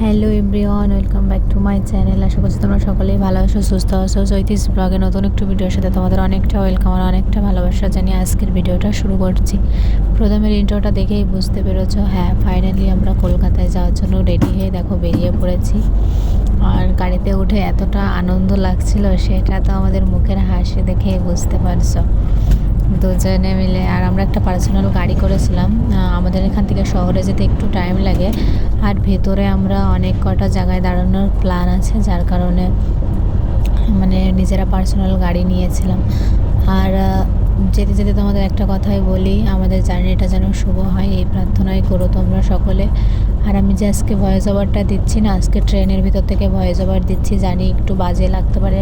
Hello everyone, welcome back to my channel. আশা করছি তোমরা সকলেই ভালো আছো, সুস্থ আছো। চৈতিস ব্লগে নতুন একটু ভিডিওর সাথে তোমাদের অনেকটা ওয়েলকাম আর অনেকটা ভালোবাসা জানিয়ে আজকের ভিডিওটা শুরু করছি। প্রথমের ইন্ট্রোটা দেখেই বুঝতে পেরেছ হ্যাঁ ফাইনালি আমরা কলকাতায় যাওয়ার জন্য রেডি হয়ে দেখো বেরিয়ে পড়েছি। আর গাড়িতে উঠে এতটা আনন্দ লাগছিল, সেটা তো আমাদের মুখের হাসি দেখেই বুঝতে পারছ। দুজনে মিলে, আর আমরা একটা পার্সোনাল গাড়ি করেছিলাম। আমাদের এখান থেকে শহরে যেতে একটু টাইম লাগে। আর ভেতরে আমরা অনেক কটা জায়গায় দাঁড়ানোর প্ল্যান আছে, যার কারণে মানে নিজেরা পার্সোনাল গাড়ি নিয়েছিলাম। আর যেতে যেতে তোমাদের একটা কথাই বলি, আমাদের জার্নিটা যেন শুভ হয়, এই প্রার্থনাই করো তোমরা সকলে। আর আমি যে আজকে ভয়েস ওভারটা দিচ্ছি না, আজকে ট্রেনের ভিতর থেকে ভয়েস ওভার দিচ্ছি, জানি একটু বাজে লাগতে পারে।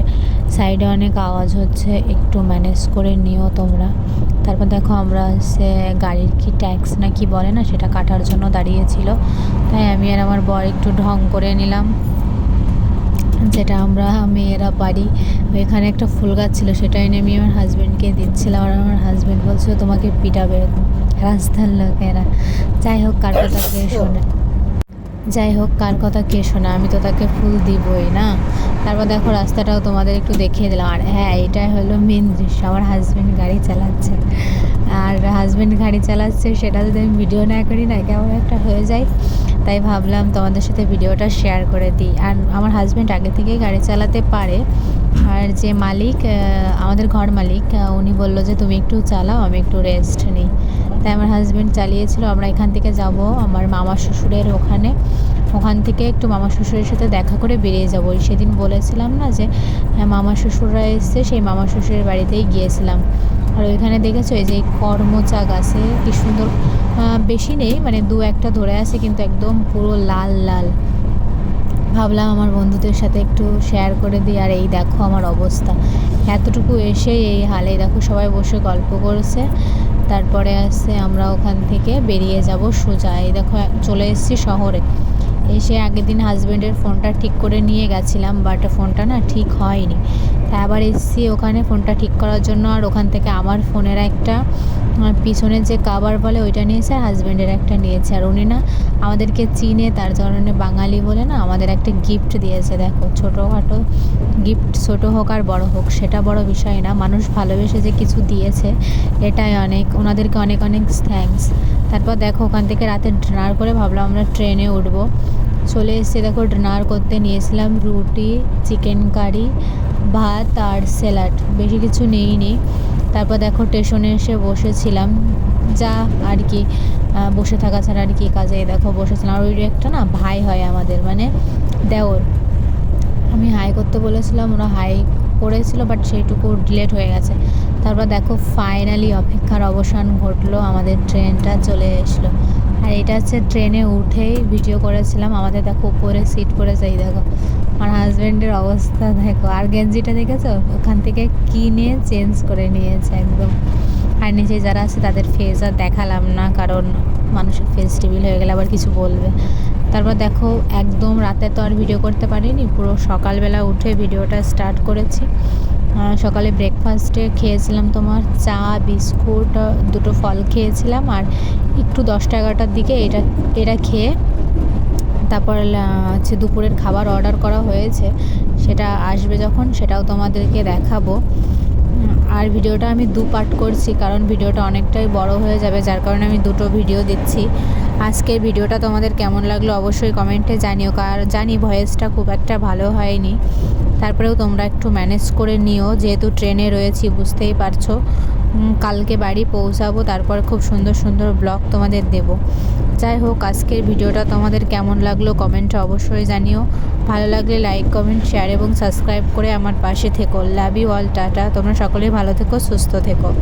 সাইডে অনেক আওয়াজ হচ্ছে, একটু ম্যানেজ করে নিও তোমরা। তারপর দেখো আমরা সে গাড়ির কি ট্যাক্স না কি বলে না, সেটা কাটার জন্য দাঁড়িয়েছিল। তাই আমি আর আমার বর একটু ঢং করে নিলাম। যেটা আমরা মেয়েরা পারি। এখানে একটা ফুল গাছ ছিল, সেটা এনে আমি আমার হাজব্যান্ডকে দিচ্ছিলাম। আর আমার হাজব্যান্ড বলছিল, তোমাকে পিটাবে রাস্তার লোকেরা। যাই হোক, কার কথা শোনে। যাই হোক, কার কথা কে শোনা? আমি তো তাকে ফুল দিবই, না? তারপর দেখো, রাস্তাটাও তোমাদের একটু দেখিয়ে দিলাম। আর হ্যাঁ এটাই হলো মেন দৃশ্য, আমার হাজব্যান্ড গাড়ি চালাচ্ছে। আর হাজব্যান্ড গাড়ি চালাচ্ছে, সেটা যদি আমি ভিডিও না করি, না, কেমন একটা হয়ে যায়। তাই ভাবলাম তোমাদের সাথে ভিডিওটা শেয়ার করে দিই। আর আমার হাজব্যান্ড আগে থেকেই গাড়ি চালাতে পারে। আর যে মালিক আমাদের ঘর মালিক উনি বলল যে, তুমি একটু চালাও, আমি একটু রেস্ট নিই। তাই আমার হাজব্যান্ড চালিয়েছিল আমরা এখান থেকে যাব আমার মামা শ্বশুরের ওখানে। ওখান থেকে একটু মামা শ্বশুরের সাথে দেখা করে বেরিয়ে যাব। সেদিন বলেছিলাম না যে হ্যাঁ, মামা শ্বশুররা এসছে সেই মামা শ্বশুরের বাড়িতেই গিয়েছিলাম। আর ওইখানে দেখেছ এই যে কর্মচা গাছে কি সুন্দর বেশি নেই মানে দু একটা ধরে আছে কিন্তু একদম পুরো লাল লাল। ভাবলাম আমার বন্ধুদের সাথে একটু শেয়ার করে দিই আর এই দেখো আমার অবস্থা। এতটুকু এসে এই হালে দেখো সবাই বসে গল্প করছে। তারপরে আসছে আমরা ওখান থেকে বেরিয়ে যাব সোজা। এই দেখো, চলে এসেছি শহরে। এসে আগের দিন হাজব্যান্ডের ফোনটা ঠিক করে নিয়ে গেছিলাম বাট ফোনটা না ঠিক হয়নি। আবার এসেছি ওখানে ফোনটা ঠিক করার জন্য। আর ওখান থেকে আমার ফোনের একটা পিছনের যে কাভার বলে ওইটা নিয়েছে আর হাজব্যান্ডের একটা নিয়েছে। আর উনি না আমাদেরকে চিনে, তার কারণে বাঙালি বলে না আমাদের একটা গিফট দিয়েছে। দেখো, ছোটোখাটো গিফট ছোটো হোক আর বড় হোক, সেটা বড় বিষয় না। মানুষ ভালোবেসে যে কিছু দিয়েছে, এটাই অনেক, ওনাদেরকে অনেক অনেক থ্যাঙ্কস তারপর দেখো, ওখান থেকে রাতে ডিনার করে ভাবলাম আমরা ট্রেনে উঠবো। চলে এসেছি, দেখো ডিনার করতে নিয়েছিলাম রুটি চিকেন কারি ভাত আর স্যালাড। বেশি কিছু নেইনি। তারপর দেখো স্টেশনে এসে বসেছিলাম। যা আর কি বসে থাকা ছাড়া আর কি কাজে। দেখো বসেছিলাম। আর ওই একটা না ভাই হয় আমাদের মানে দেওর। আমি হাই করতে বলেছিলাম, ওরা হাই করেছিল বাট সেইটুকু ডিলেট হয়ে গেছে। তারপর দেখো ফাইনালি অপেক্ষার অবসান ঘটলো। আমাদের ট্রেনটা চলে এসলো। আর এটা হচ্ছে ট্রেনে উঠেই ভিডিও করেছিলাম। আমাদের দেখো উপরে সিট পরে যাই দেখো। আমার হাজব্যান্ডের অবস্থা, দেখো। আর গেঞ্জিটা দেখেছ? ওখান থেকে কিনে চেঞ্জ করে নিয়েছে একদম। আর নিচে যারা আছে তাদের ফেস আর দেখালাম না, কারণ মানুষের ফেস রিভিল হয়ে গেলে আবার কিছু বলবে। তারপর দেখো, একদম রাতে তো আর ভিডিও করতে পারিনি, পুরো সকালবেলা উঠে ভিডিওটা স্টার্ট করেছি। সকালে ব্রেকফাস্টে খেয়েছিলাম তোমার চা, বিস্কুট দুটো ফল খেয়েছিলাম, আর একটু দশটা এগারোটার দিকে এটা এটা খেয়ে তারপর হচ্ছে দুপুরের খাবার অর্ডার করা হয়েছে। সেটা আসবে যখন, সেটাও তোমাদেরকে দেখাবো। আর ভিডিওটা আমি দু পার্ট করছি, কারণ ভিডিওটা অনেকটাই বড় হয়ে যাবে, যার কারণে আমি দুটো ভিডিও দিচ্ছি আজকের ভিডিওটা তোমাদের কেমন লাগল অবশ্যই কমেন্টে জানিও, কার, জানি ভয়েসটা খুব একটা ভালো হয়নি। তারপরেও তোমরা একটু ম্যানেজ করে নিও, যেহেতু ট্রেনে রয়েছি, বুঝতেই পারছ। কালকে বাড়ি পৌঁছাবো, তারপর খুব সুন্দর সুন্দর ব্লগ তোমাদের দেব। যাই হোক, আজকের ভিডিওটা তোমাদের কেমন লাগল কমেন্টে অবশ্যই জানিও। ভালো লাগলে লাইক কমেন্ট শেয়ার এবং সাবস্ক্রাইব করে আমার পাশে থেকো। Love you all tata. তোমরা সকলেই ভালো থেকো, সুস্থ থেকো।